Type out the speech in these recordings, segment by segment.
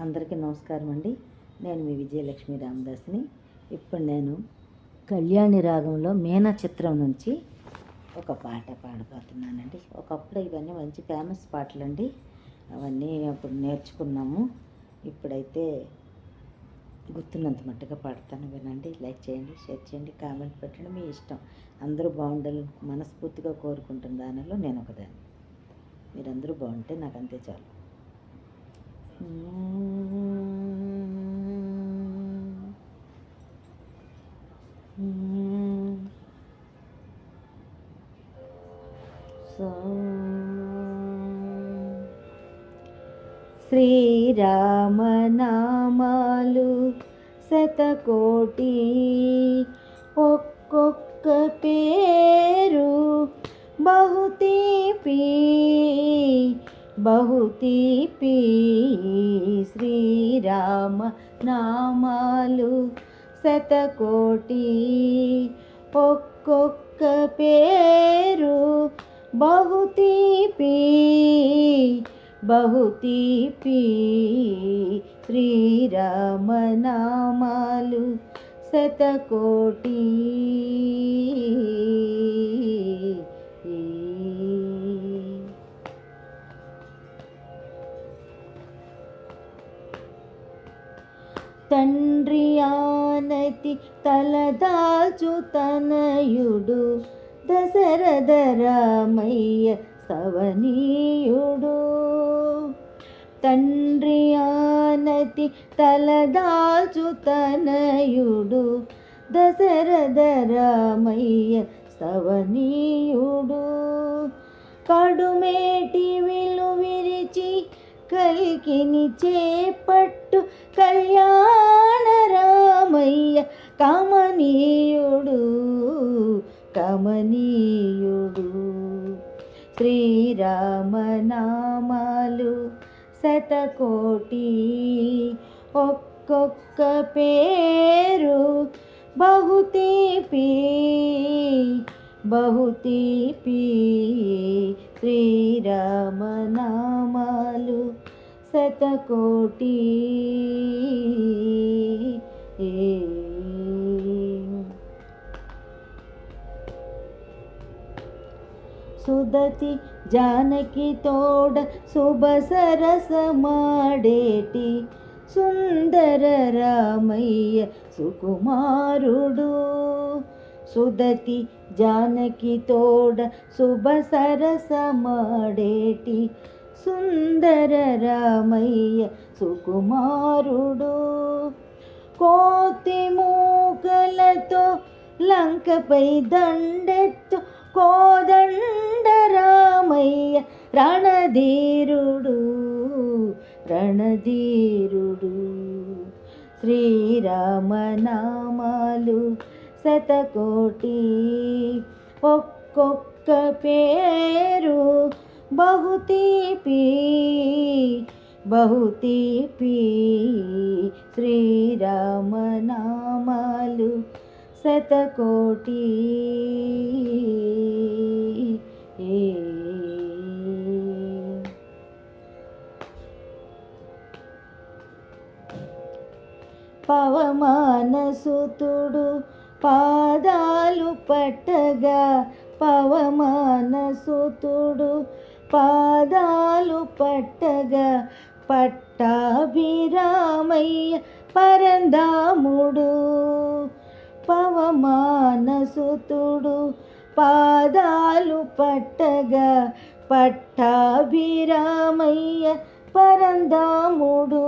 అందరికీ నమస్కారం అండి. నేను మీ విజయలక్ష్మి రామదాస్ని. ఇప్పుడు నేను కళ్యాణి రాగంలో మీనా చిత్రం నుంచి ఒక పాట పాడబోతున్నానండి. ఒకప్పుడు ఇవన్నీ మంచి ఫేమస్ పాటలండి. అవన్నీ అప్పుడు నేర్చుకున్నాము. ఇప్పుడైతే గుర్తున్నంత మట్టుగా పాడతాను వినండి. లైక్ చేయండి షేర్ చేయండి కామెంట్ పెట్టండి. మీ ఇష్టం. అందరూ బాగుండాలని మనస్ఫూర్తిగా కోరుకుంటున్న దానిలో నేను ఒకదాన్ని. మీరందరూ బాగుంటే నాకు అంతే చాలు. శ్రీరామనామాలు శతకోటి ఒక్కొక్క పేరు బహుతీపీ బహుతీపి శ్రీరామ నామాలు శతకోటి ఒక్కొక్క పేరు బహుతీపి బహుతీపి శ్రీరామ నామాలు శతకోటి తండ్రి ఆనతి తలదాచు తనయుడు దశరథ రామయ్య సవనీయుడు తండ్రి ఆనతి తలదాచు తనయుడు దశరథ రామయ్య సవనీయుడు కడుమేటి విలు విరిచి కలికిని చేపట్టు కళ్యాణ రామయ్య కమనీయుడు కమనీయుడు. శ్రీరామనామాలు శతకోటి ఒక్కొక్క పేరు బహుతీపి బహుతీపి. శ్రీరామనామాలు శతకోటి సుదతి జానకి తోడ శుభ సరస మాడేటి సుందర రామయ్య సుకుమారుడు సుదతి జానకి తోడ శుభ సరస మాడేటి సుందర రామయ్య సుకుమారుడు. కోతి మూకలతో లంకపై దండెత్తు కోదండ రామయ్య రణధీరుడు రణధీరుడు. శ్రీరామనామాలు శతకోటి ఒక్కొక్క పేరు బహుతీపి బహుతీపి శ్రీరామనామాలు శతకోటి. పవమానసుతుడు పాదాలు పట్టగా పవమానసుతుడు పాదాలు పట్టగా పట్టాభిరామయ్య పరందాముడు పవమానసుతుడు. పాదాలు పట్టగా పట్టాభిరామయ్య పరందాముడు.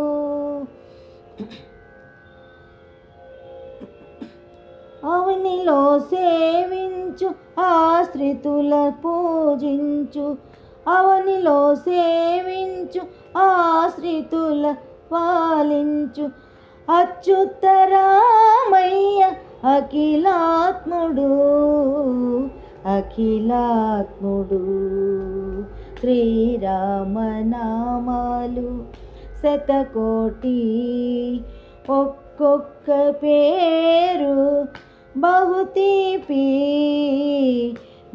అవనిలో సేవించు ఆశ్రితుల పూజించు అవనిలో సేవించు ఆశ్రితుల పాలించు. అచ్యుతరామయ్య అఖిలాత్ముడు అఖిలాత్ముడు. శ్రీరామనామాలు శతకోటి ఒక్కొక్క పేరు బహుతీపీ.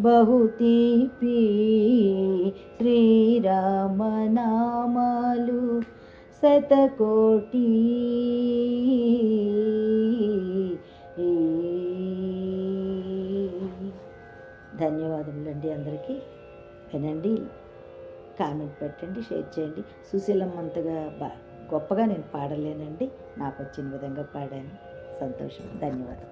బహుతీపి శ్రీరామనామాలు శతకోటి. ధన్యవాదములండి అందరికీ. వినండి కామెంట్ పెట్టండి షేర్ చేయండి. సుశీలమ్మ అంతగా బా గొప్పగా నేను పాడలేనండి. నాకు వచ్చిన విధంగా పాడాను. సంతోషం. ధన్యవాదాలు